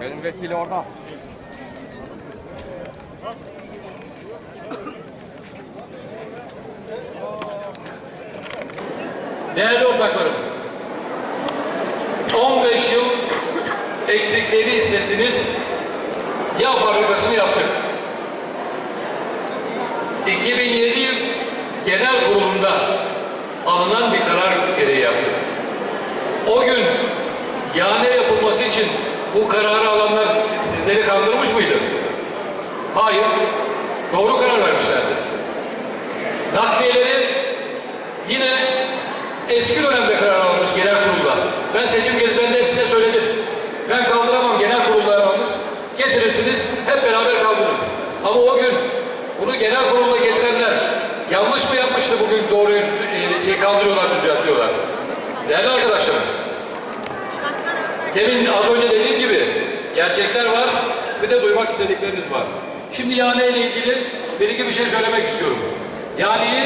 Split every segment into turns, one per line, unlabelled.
Benim vekili orada.
Değerli ortaklarımız, 15 yıl eksikliğini hissettiniz. Yağ fabrikasını yaptık. 2007 yıl genel kurulunda alınan bir karar gereği yaptık. O gün yağne yapılması için bu kararı alanlar sizleri kandırmış mıydı? Hayır. Doğru karar vermişlerdi. Nakliyeleri yine eski dönemde karar almış genel kurulda. Ben seçim gezilerinde hep size söyledim. Ben kaldıramam genel kurulda almış. Getirirsiniz hep beraber kaldırırız. Ama o gün bunu genel kurulda getirenler yanlış mı yapmıştı bugün doğruyu e, şey kaldırıyorlar, düzeltiyorlar. Değerli arkadaşlarım. Demin az önce dediğim gibi gerçekler var bir de duymak istedikleriniz var. Şimdi yani ile ilgili bir iki bir şey söylemek istiyorum. Yani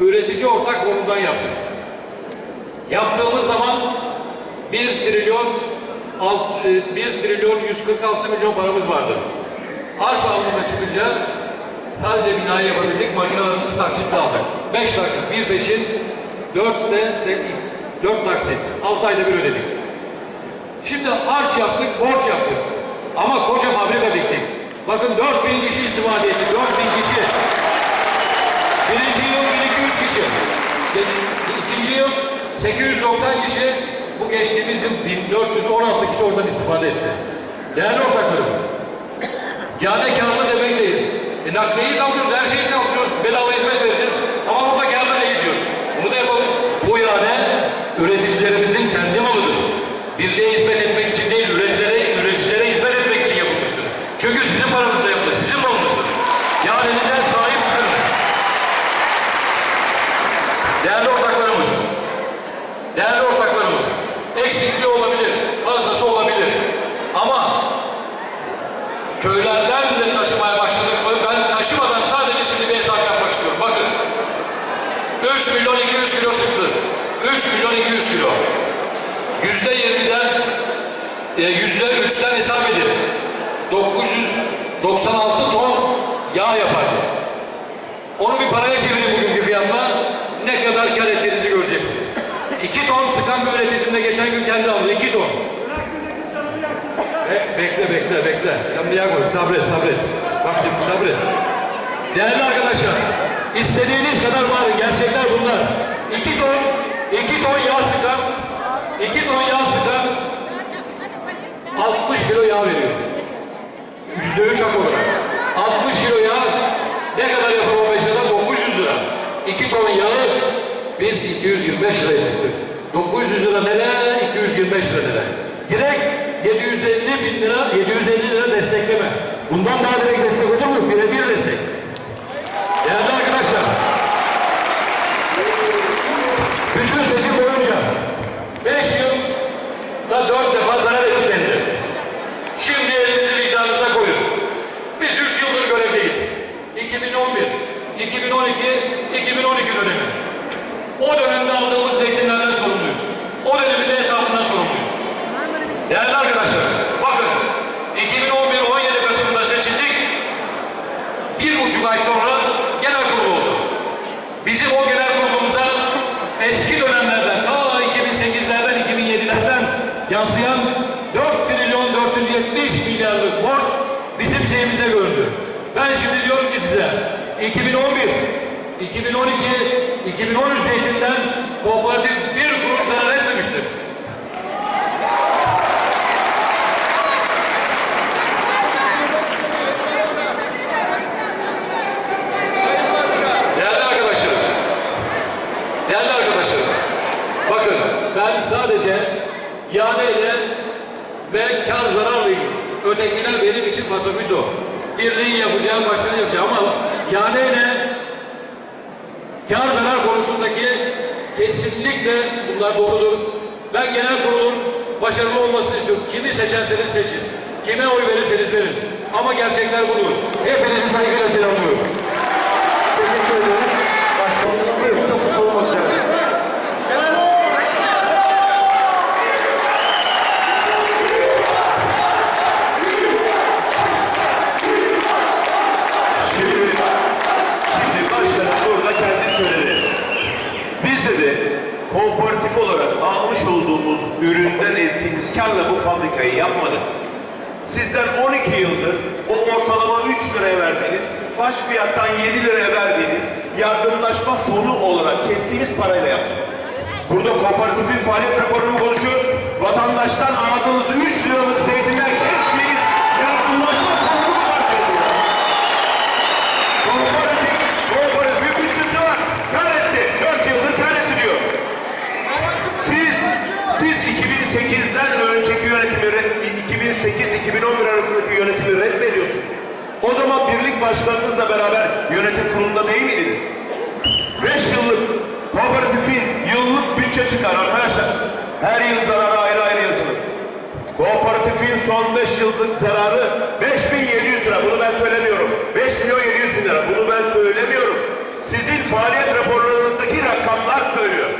üretici ortak konumdan yaptık. Yaptığımız zaman 1 trilyon alt- e, 1 trilyon 146 milyon paramız vardı. Arsa alımına çıkınca sadece binayı yapabildik, makinelerimizi taksitle aldık. 5 taksit, bir peşin, 4 de, 4 taksit, 6 ayda bir ödedik. Şimdi harç yaptık, borç yaptık. Ama koca fabrika diktik. Bakın 4000 kişi istifade etti, 4000 kişi. Birinci yıl 1200 kişi. İkinci yıl 890 kişi. Bu geçtiğimiz yıl 1416 kişi oradan istifade etti. Değerli ortaklarım. Yani karlı demek değil. E, nakliyeyi kaldırıyoruz, her şeyi kaldırıyoruz. Bedava hizmet vereceğiz. Ama burada karlı değil diyoruz. Bunu da yapalım. Bu yani üreticilerimizin kendi malıdır. Birliğe hizmet etmek için değil, üreticilere, üreticilere hizmet etmek için yapılmıştır. Çünkü sizin paranızla yapılır, sizin malınızdır. Yani elinizden sahip çıkın. Değerli ortaklarımız, değerli ortaklarımız, eksikliği olabilir, fazlası olabilir. Ama köylerden de taşımaya başladık mı? Ben taşımadan sadece şimdi bir hesap yapmak istiyorum. Bakın, 3 milyon 200 kilo sıktı. 3 milyon 200 kilo. Yüzde 20'den, e, yüzde 3'ten hesap edin. 996 ton yağ yapardı. Onu bir paraya çevirin bugünkü fiyatla. Ne kadar kar ettiğinizi göreceksiniz. 2 ton sıkan bir üreticimde geçen gün kendi aldı. 2 ton. Be- bekle bekle bekle. Sen bir yak bak. Sabret sabret. Bak sabret. Değerli arkadaşlar. istediğiniz kadar bağırın. Gerçekler bunlar. 2 ton 2 ton yağ sıkan 2 ton yağ sıkan 60 kilo yağ veriyor. Yüzde üç hak olarak. 60 kilo yağ ne kadar yapar 15 lira? 900 lira. 2 ton yağı biz 225 liraya sıktık. 900 lira nereye? 225 lira nereye? Direkt 750 bin lira, 750 lira destekleme. Bundan daha direkt destek olur mu? Birebir destek. Değerli arkadaşlar, bütün seçim 970 milyarlık borç bizim şeyimizde göründü. Ben şimdi diyorum ki size 2011, 2012, 2013 zeytinden kooperatif bir kuruş zarar etmemiştir. Değerli arkadaşlarım, değerli arkadaşlarım, bakın ben sadece iadeyle ve kar zararla ilgili. Ötekiler benim için fasofiso. Birliğin yapacağı, başkanı yapacağı ama iadeyle kar zarar konusundaki kesinlikle bunlar doğrudur. Ben genel kurulun başarılı olmasını istiyorum. Kimi seçerseniz seçin. Kime oy verirseniz verin. Ama gerçekler budur. Hepinizi saygıyla selamlıyorum.
Teşekkür ederiz. Rize'de kooperatif olarak almış
olduğumuz üründen ettiğimiz karla bu fabrikayı yapmadık. Sizden 12 yıldır o ortalama 3 liraya verdiğiniz, baş fiyattan 7 liraya verdiğiniz yardımlaşma fonu olarak kestiğimiz parayla yaptık. Burada kooperatifin faaliyet raporunu konuşuyoruz. Vatandaştan aldığınız 3 liralık zeytin yönetim kurulunda değil miydiniz? 5 yıllık kooperatifin yıllık bütçe çıkar arkadaşlar. Her yıl zararı ayrı ayrı yazılır. Kooperatifin son 5 yıllık zararı 5700 lira. Bunu ben söylemiyorum. 5 milyon 700 bin lira. Bunu ben söylemiyorum. Sizin faaliyet raporlarınızdaki rakamlar söylüyor.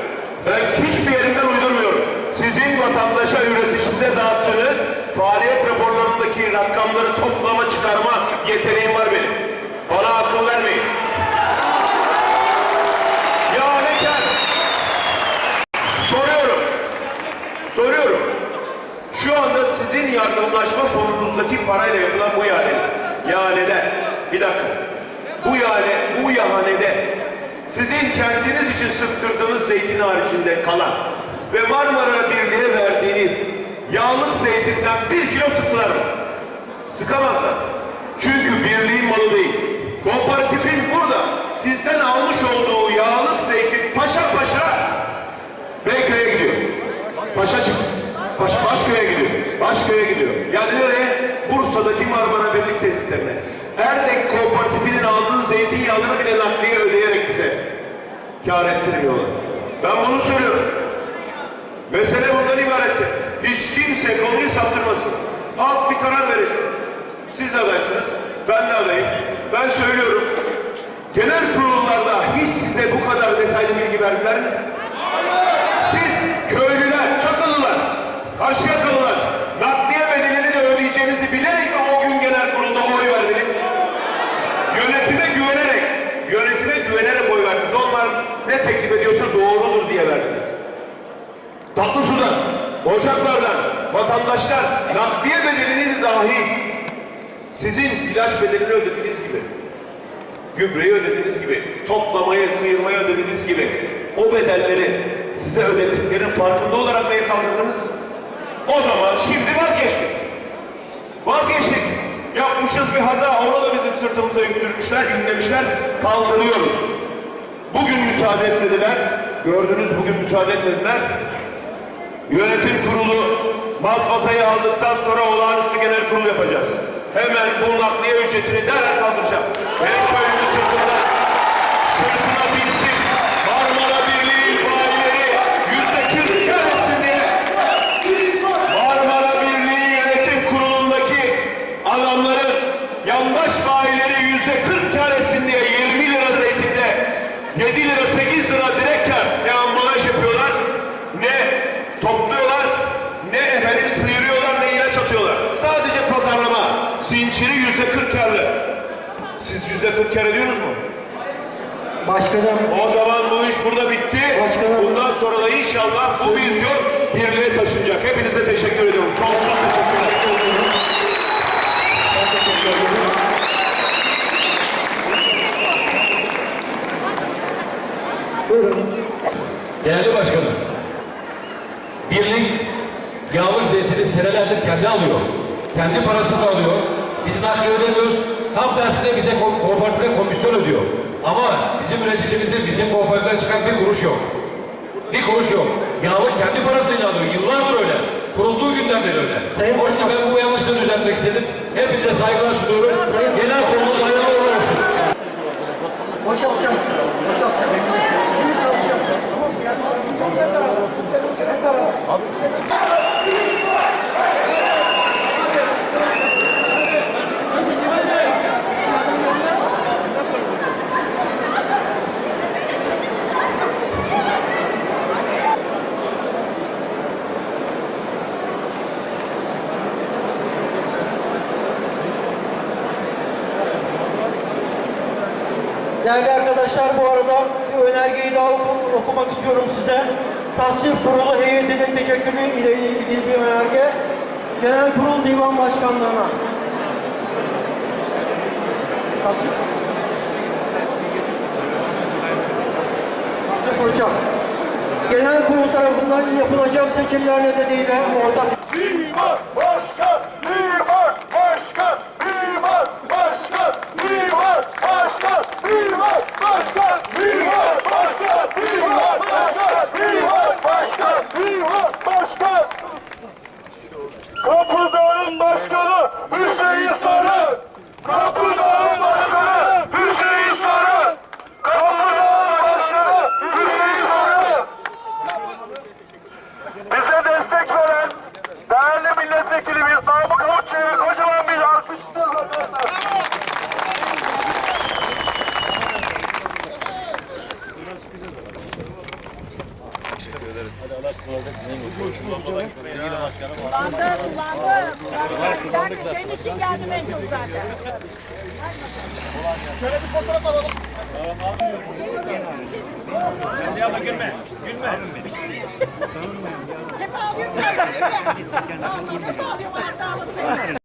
Ben hiçbir yerimden uydurmuyorum. Sizin vatandaşa, üreticisize dağıttığınız faaliyet raporlarındaki rakamları toplama, çıkarma yeteneğim var benim. Bana akıl vermeyin. Ya ne kar? Soruyorum. Soruyorum. Şu anda sizin yardımlaşma fonunuzdaki parayla yapılan bu ihale. İhalede. Bir dakika. Bu ihale, bu ihalede sizin kendiniz için sıktırdığınız zeytin haricinde kalan ve Marmara Birliği'ne verdiğiniz yağlık zeytinden bir kilo sıktılar mı? Sıkamazlar. Çünkü birliğin malı değil. Kooperatifin burada sizden almış olduğu yağlık zeytin paşa paşa Beyköy'e gidiyor. Paşa çık. Baş, Başköy'e gidiyor. Başköy'e gidiyor. Yani nereye? Bursa'daki Marmara Birlik tesislerine. Erdek Kooperatifinin aldığı zeytinyağını bile nakliye ödeyerek bize kar ettirmiyorlar. Ben bunu söylüyorum. Mesele bundan ibarettir. Hiç kimse konuyu saptırmasın. Halk bir karar verir. Siz adaysınız, ben de adayım. Ben söylüyorum. Genel kurullarda hiç size bu kadar detaylı bilgi verdiler mi? Siz köylüler, çakılılar, karşıyakalılar, nakliye bedelini de ödeyeceğinizi bilerek mi o gün genel kurulda oy verdiniz? Yönetime güvenerek, yönetime güvenerek oy verdiniz. Onlar ne teklif ediyorsa doğrudur diye verdiniz. Tatlı sudan, ocaklardan, vatandaşlar nakliye bedelini de dahil sizin ilaç bedelini ödediğiniz gibi, gübreyi ödediğiniz gibi, toplamayı, sıyırmayı ödediğiniz gibi o bedelleri size ödettiklerin farkında olarak neye kaldırdınız? O zaman şimdi vazgeçtik. Vazgeçtik. Yapmışız bir hata, onu da bizim sırtımıza yüktürmüşler, yüklemişler, kaldırıyoruz. Bugün müsaade etmediler. Gördünüz bugün müsaade etmediler. Yönetim kurulu mazbatayı aldıktan sonra olağanüstü genel kurul yapacağız. Hemen bu nakliye ücretini derhal kaldıracağım. Benim köylümün sırtında, sırtına binsin. Marmara Birliği bayileri yüzde kırk kar etsin diye. Marmara Birliği Yönetim Kurulu'ndaki adamların yandaş bayileri yüzde kırk kar etsin diye 20 lira zeytinde 7 lira 8 lira direkt kar ne ambalaj yapıyorlar ne topluyorlar ne efendim sıyırıyorlar ne ilaç atıyorlar. Sadece pazarlama zinciri yüzde kırk karlı. Siz yüzde kırk kar ediyorsunuz mu?
Başkanım,
O zaman bu iş burada bitti.
Başkanım.
Bundan sonra da inşallah bu vizyon birliğe taşınacak. Hepinize teşekkür ediyorum. Sonsuz teşekkürler.
buyurun.
Değerli başkanım, birlik yağlı zeytini senelerdir kendi alıyor. Kendi parasını alıyor. Biz nakliye ödemiyoruz. Tam tersine bize ko- kooperatife komisyon ödüyor. Ama bizim üreticimizin bizim kooperatife çıkan bir kuruş yok. Bir kuruş yok. Yağlı kendi parasıyla alıyor. Yıllardır öyle. Kurulduğu günden beri öyle.
Sayın
Onun için ben bu yanlışlığı düzeltmek istedim. Hepinize saygılar sunuyorum. Genel kurulumuz hayırlı olsun.
Boşaltacağım. Boşaltacağım. Şimdi salacağım. Değerli arkadaşlar bu arada bir önergeyi daha oku- okumak istiyorum size. Tasnif Kurulu heyetinin teşekkürü ile ilgili bir önerge Genel Kurul Divan Başkanlığı'na. Tasnif Uçak. Genel Kurul tarafından yapılacak seçimler nedeniyle ortak
Mimar Başkan! Kapıdağın Başkanı Hüseyin Teşekkür ederiz. Hadi Allah'a ısmarladık. Kullanmadan gitmeyin. Sevgili başkanım. Kullandım, kullandım. Ben senin için geldim en çok zaten. Şöyle
bir fotoğraf alalım. Ya bak gülme. Gülme. Hep ağlıyorum. Hep ağlıyorum. Hep ağlıyorum.